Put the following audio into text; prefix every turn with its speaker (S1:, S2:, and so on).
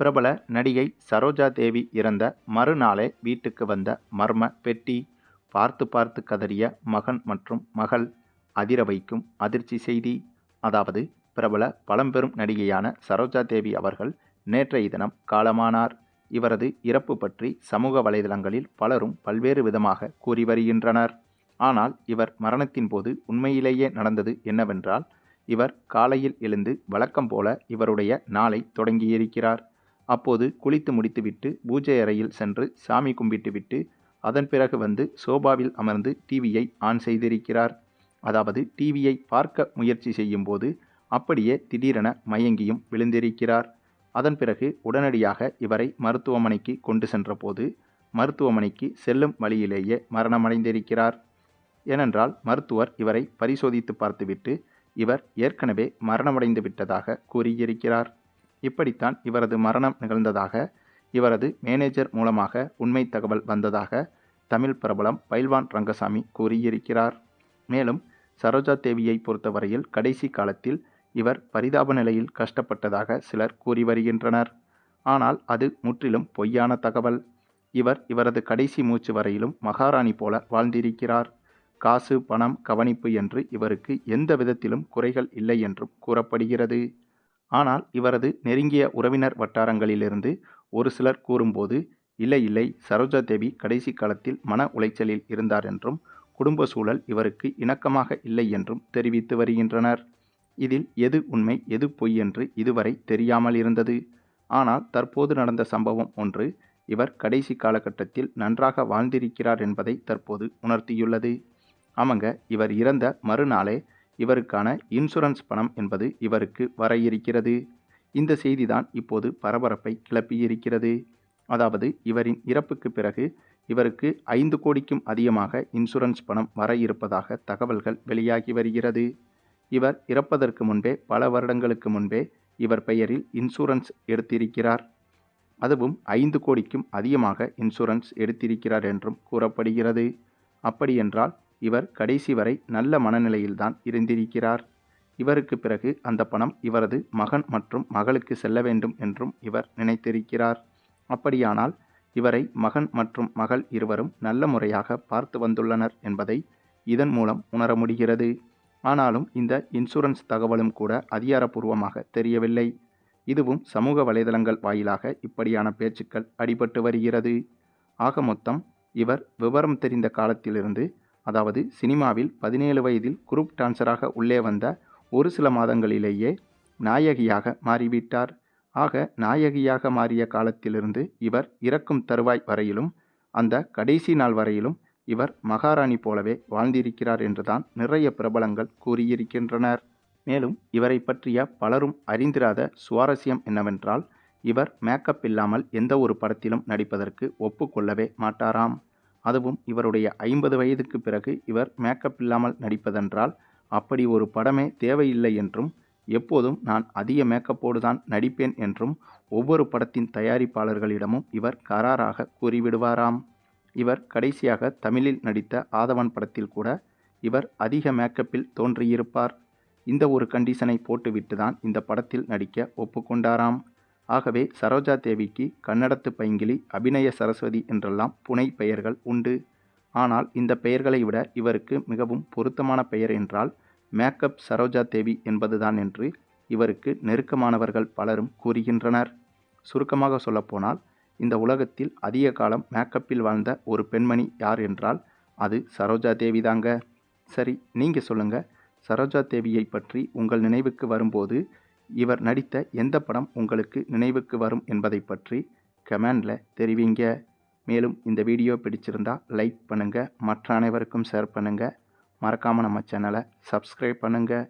S1: பிரபல நடிகை சரோஜா தேவி இறந்த மறுநாளே வீட்டுக்கு வந்த மர்ம பெட்டி பார்த்து பார்த்து கதறிய மகன் மற்றும் மகள் அதிர வைக்கும் அதிர்ச்சி செய்தி. அதாவது பிரபல பழம்பெரும் நடிகையான சரோஜா தேவி அவர்கள் நேற்றைய தினம் காலமானார். இவரது இறப்பு பற்றி சமூக வலைதளங்களில் பலரும் பல்வேறு விதமாக கூறி வருகின்றனர். ஆனால் இவர் மரணத்தின் போது உண்மையிலேயே நடந்தது என்னவென்றால் இவர் காலையில் எழுந்து வழக்கம் போல இவருடைய நாளை தொடங்கியிருக்கிறார். அப்போது குளித்து முடித்துவிட்டு பூஜை அறையில் சென்று சாமி கும்பிட்டுவிட்டு அதன் பிறகு வந்து சோபாவில் அமர்ந்து டிவியை ஆன் செய்திருக்கிறார். அதாவது டிவியை பார்க்க முயற்சி செய்யும்போது அப்படியே திடீரென மயங்கியும் விழுந்திருக்கிறார். அதன் பிறகு உடனடியாக இவரை மருத்துவமனைக்கு கொண்டு சென்றபோது மருத்துவமனைக்கு செல்லும் வழியிலேயே மரணமடைந்திருக்கிறார். ஏனென்றால் மருத்துவர் இவரை பரிசோதித்து பார்த்துவிட்டு இவர் ஏற்கனவே மரணமடைந்து விட்டதாக கூறியிருக்கிறார். இப்படித்தான் இவரது மரணம் நிகழ்ந்ததாக இவரது மேனேஜர் மூலமாக உண்மை தகவல் வந்ததாக தமிழ் பிரபலம் பைல்வான் ரங்கசாமி கூறியிருக்கிறார். மேலும் சரோஜா தேவியை பொறுத்தவரையில் கடைசி காலத்தில் இவர் பரிதாப நிலையில் கஷ்டப்பட்டதாக சிலர் கூறி வருகின்றனர். ஆனால் அது முற்றிலும் பொய்யான தகவல். இவர் இவரது கடைசி மூச்சு வரையிலும் மகாராணி போல வாழ்ந்திருக்கிறார். காசு பணம் கவனிப்பு என்று இவருக்கு எந்த விதத்திலும் குறைகள் இல்லை என்றும் கூறப்படுகிறது. ஆனால் இவரது நெருங்கிய உறவினர் வட்டாரங்களிலிருந்து ஒரு சிலர் கூறும்போது இல்லை இல்லை சரோஜா தேவி கடைசி காலத்தில் மன உளைச்சலில் இருந்தார் என்றும் குடும்ப சூழல் இவருக்கு இணக்கமாக இல்லை என்றும் தெரிவித்து வருகின்றனர். இதில் எது உண்மை எது பொய் என்று இதுவரை தெரியாமல் இருந்தது. ஆனால் தற்போது நடந்த சம்பவம் ஒன்று இவர் கடைசி காலகட்டத்தில் நன்றாக வாழ்ந்திருக்கிறார் என்பதை தற்போது உணர்த்தியுள்ளது. ஆமாங்க இவர் இறந்த மறுநாளே இவருக்கான இன்சூரன்ஸ் பணம் என்பது இவருக்கு வர இருக்கிறது. இந்த செய்திதான் இப்போது பரபரப்பை கிளப்பியிருக்கிறது அதாவது இவரின் இறப்புக்கு பிறகு இவருக்கு ஐந்து கோடிக்கும் அதிகமாக இன்சூரன்ஸ் பணம் வர இருப்பதாக தகவல்கள் வெளியாகி வருகிறது. இவர் இறப்பதற்கு முன்பே பல வருடங்களுக்கு முன்பே இவர் பெயரில் இன்சூரன்ஸ் எடுத்திருக்கிறார். அதுவும் ஐந்து கோடிக்கும் அதிகமாக இன்சூரன்ஸ் எடுத்திருக்கிறார் என்றும் கூறப்படுகிறது. அப்படியென்றால் இவர் கடைசி வரை நல்ல மனநிலையில்தான் இருந்திருக்கிறார். இவருக்கு பிறகு அந்த பணம் இவரது மகன் மற்றும் மகளுக்கு செல்ல வேண்டும் என்றும் இவர் நினைத்திருக்கிறார். அப்படியானால் இவரை மகன் மற்றும் மகள் இருவரும் நல்ல முறையாக பார்த்து வந்துள்ளனர் என்பதை இதன் மூலம் உணர முடிகிறது. ஆனாலும் இந்த இன்சூரன்ஸ் தகவலும் கூட அதிகாரப்பூர்வமாக தெரியவில்லை. இதுவும் சமூக வலைதளங்கள் வாயிலாக இப்படியான பேச்சுக்கள் அடிபட்டு வருகிறது. ஆக மொத்தம் இவர் விவரம் தெரிந்த காலத்திலிருந்து அதாவது சினிமாவில் பதினேழு வயதில் குரூப் டான்சராக உள்ளே வந்த ஒரு சில மாதங்களிலேயே நாயகியாக மாறிவிட்டார். ஆக நாயகியாக மாறிய காலத்திலிருந்து இவர் இறக்கும் தருவாய் வரையிலும் அந்த கடைசி நாள் வரையிலும் இவர் மகாராணி போலவே வாழ்ந்திருக்கிறார் என்றுதான் நிறைய பிரபலங்கள் கூறியிருக்கின்றனர். மேலும் இவரை பற்றிய பலரும் அறிந்திராத சுவாரஸ்யம் என்னவென்றால் இவர் மேக்கப் இல்லாமல் எந்த ஒரு படத்திலும் நடிப்பதற்கு ஒப்புக்கொள்ளவே மாட்டாராம். அதுவும் இவருடைய ஐம்பது வயதுக்கு பிறகு இவர் மேக்கப் இல்லாமல் நடிப்பதென்றால் அப்படி ஒரு படமே தேவையில்லை என்றும் எப்போதும் நான் அதிக மேக்கப்போடு தான் நடிப்பேன் என்றும் ஒவ்வொரு படத்தின் தயாரிப்பாளர்களிடமும் இவர் கராராக கூறிவிடுவாராம். இவர் கடைசியாக தமிழில் நடித்த ஆதவன் படத்தில் கூட இவர் அதிக மேக்கப்பில் தோன்றியிருப்பார். இந்த ஒரு கண்டிஷனை போட்டுவிட்டு தான் இந்த படத்தில் நடிக்க ஒப்புக்கொண்டாராம். ஆகவே சரோஜா தேவிக்கு கன்னடத்து பைங்கிலி அபிநய சரஸ்வதி என்றெல்லாம் புனை பெயர்கள் உண்டு. ஆனால் இந்த பெயர்களை விட இவருக்கு மிகவும் பொருத்தமான பெயர் என்றால் மேக்கப் சரோஜா தேவி என்பதுதான் என்று இவருக்கு நெருக்கமானவர்கள் பலரும் கூறுகின்றனர். சுருக்கமாக சொல்லப்போனால் இந்த உலகத்தில் அதிக காலம் மேக்கப்பில் வாழ்ந்த ஒரு பெண்மணி யார் என்றால் அது சரோஜா தேவி தாங்க சரி நீங்கள் சொல்லுங்கள் சரோஜா தேவியை பற்றி உங்கள் நினைவுக்கு வரும்போது இவர் நடித்த எந்த படம் உங்களுக்கு நினைவுக்கு வரும் என்பதை பற்றி கமெண்டில் தெரிவிங்க. மேலும் இந்த வீடியோ பிடிச்சிருந்தா லைக் பண்ணுங்கள் மற்ற அனைவருக்கும் ஷேர் பண்ணுங்கள் மறக்காமல் நம்ம சேனலை சப்ஸ்கிரைப் பண்ணுங்கள்